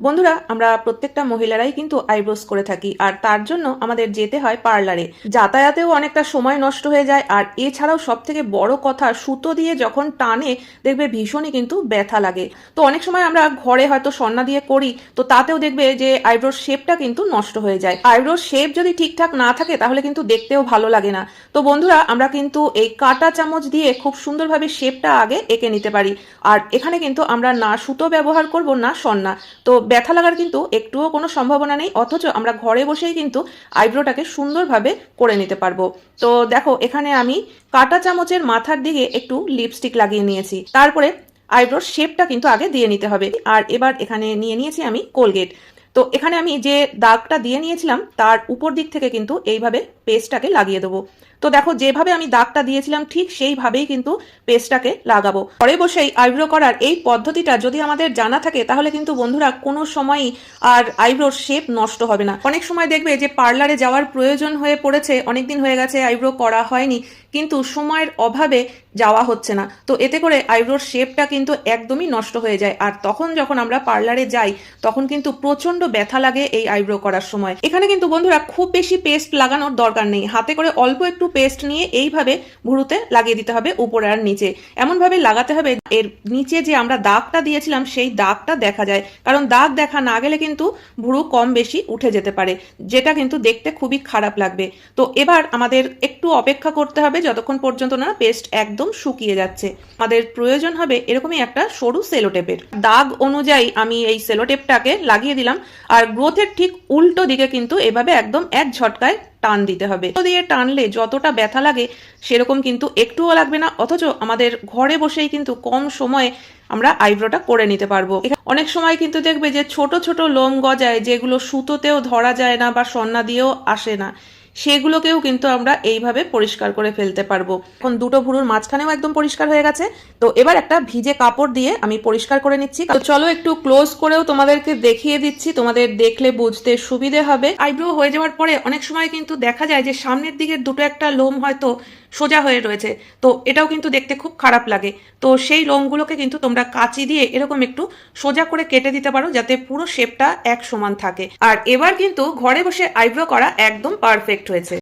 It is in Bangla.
বন্ধুরা, আমরা প্রত্যেকটা মহিলারাই কিন্তু আইব্রোস করে থাকি, আর তার জন্য আমাদের যেতে হয় পার্লারে। যাতায়াতেও অনেকটা সময় নষ্ট হয়ে যায়, আর এছাড়াও সব থেকে বড় কথা, সুতো দিয়ে যখন টানে, দেখবে ভীষণই কিন্তু ব্যথা লাগে। তো অনেক সময় আমরা ঘরে হয়তো সন্না দিয়ে করি, তো তাতেও দেখবে যে আইব্রোর শেপটা কিন্তু নষ্ট হয়ে যায়। আইব্রোর শেপ যদি ঠিকঠাক না থাকে, তাহলে কিন্তু দেখতেও ভালো লাগে না। তো বন্ধুরা, আমরা কিন্তু এই কাটা চামচ দিয়ে খুব সুন্দরভাবে শেপটা আগে এঁকে নিতে পারি, আর এখানে কিন্তু আমরা না সুতো ব্যবহার করব, না সন্না। তো ব্যথা লাগার কিন্তু একটুও কোনো সম্ভাবনা নেই, অথচ আমরা ঘরে বসেই কিন্তু আইব্রোটাকে সুন্দরভাবে করে নিতে পারব। তো দেখো, এখানে আমি কাটা চামচের মাথার দিকে একটু লিপস্টিক লাগিয়ে নিয়েছি। তারপরে আইব্রোর শেপটা কিন্তু আগে দিয়ে নিতে হবে। আর এবার এখানে নিয়ে নিয়েছি আমি কোলগেট তো এখানে আমি যে দাগটা দিয়ে নিয়েছিলাম, তার উপর দিক থেকে কিন্তু এইভাবে পেস্টটাকে লাগিয়ে দেবো। তো দেখো, যেভাবে আমি দাগটা দিয়েছিলাম, ঠিক সেইভাবেই কিন্তু পেস্টটাকে লাগাবো। ঘরে বসেই আইব্রো করার এই পদ্ধতিটা যদি আমাদের জানা থাকে, তাহলে কিন্তু বন্ধুরা কোনো সময়ই আর আইব্রোর শেপ নষ্ট হবে না। অনেক সময় দেখবে যে পার্লারে যাওয়ার প্রয়োজন হয়ে পড়েছে, অনেকদিন হয়ে গেছে আইব্রো করা হয়নি, কিন্তু সময়ের অভাবে যাওয়া হচ্ছে না। তো এতে করে আইব্রোর শেপটা কিন্তু একদমই নষ্ট হয়ে যায়। আর তখন যখন আমরা পার্লারে যাই, তখন কিন্তু প্রচণ্ড ব্যথা লাগে এই আইব্রো করার সময়। এখানে কিন্তু বন্ধুরা খুব বেশি পেস্ট লাগানোর দরকার নেই। হাতে করে অল্প একটু পেস্ট নিয়ে এইভাবে ভুরুতে লাগিয়ে দিতে হবে উপরে আর নিচে। এমনভাবে লাগাতে হবে এর নিচে যে আমরা দাগটা দিয়েছিলাম, সেই দাগটা দেখা যায়। কারণ দাগ দেখা না গেলে কিন্তু ভুরু কম বেশি উঠে যেতে পারে, যেটা কিন্তু দেখতে খুবই খারাপ লাগবে। তো এবার আমাদের একটু অপেক্ষা করতে হবে যতক্ষণ পর্যন্ত না পেস্ট একদম শুকিয়ে যাচ্ছে। আমাদের প্রয়োজন হবে এরকমই একটা সরু সেলোটেপের। দাগ অনুযায়ী আমি এই সেলোটেপটাকে লাগিয়ে দিলাম, আর গ্রোথের ঠিক উল্টো দিকে কিন্তু এভাবে একদম এক ঝটকায় টান দিতে হবে। দিয়ে টানলে যতটা ব্যথা লাগে, সেরকম কিন্তু একটুও লাগবে না। অথচ আমাদের ঘরে বসেই কিন্তু কম সময়ে আমরা আইব্রোটা করে নিতে পারব। অনেক সময় কিন্তু দেখবে যে ছোট ছোট লোম গজায় যেগুলো সুতোতেও ধরা যায় না বা সন্না দিয়েও আসে না। সেগুলোকেও কিন্তু আমরা এইভাবে পরিষ্কার করে ফেলতে পারব। এখন দুটো ভুরুর মাঝখানেও একদম পরিষ্কার হয়ে গেছে। তো এবার একটা ভিজে কাপড় দিয়ে আমি পরিষ্কার করে নিচ্ছি। তো চলো একটু ক্লোজ করেও তোমাদেরকে দেখিয়ে দিচ্ছি। তোমাদের দেখলে বুঝতে সুবিধে হবে। আইব্রো হয়ে যাওয়ার পরে অনেক সময় কিন্তু দেখা যায় যে সামনের দিকের দুটো একটা লোম হয়তো সোজা হয়ে রয়েছে। তো এটাও কিন্তু দেখতে খুব খারাপ লাগে। তো সেই লোমগুলোকে কিন্তু তোমরা কাঁচি দিয়ে এরকম একটু সোজা করে কেটে দিতে পারো যাতে পুরো শেপটা এক সমান থাকে। আর এবার কিন্তু ঘরে বসে আইব্রো করা একদম পারফেক্ট হয়েছে।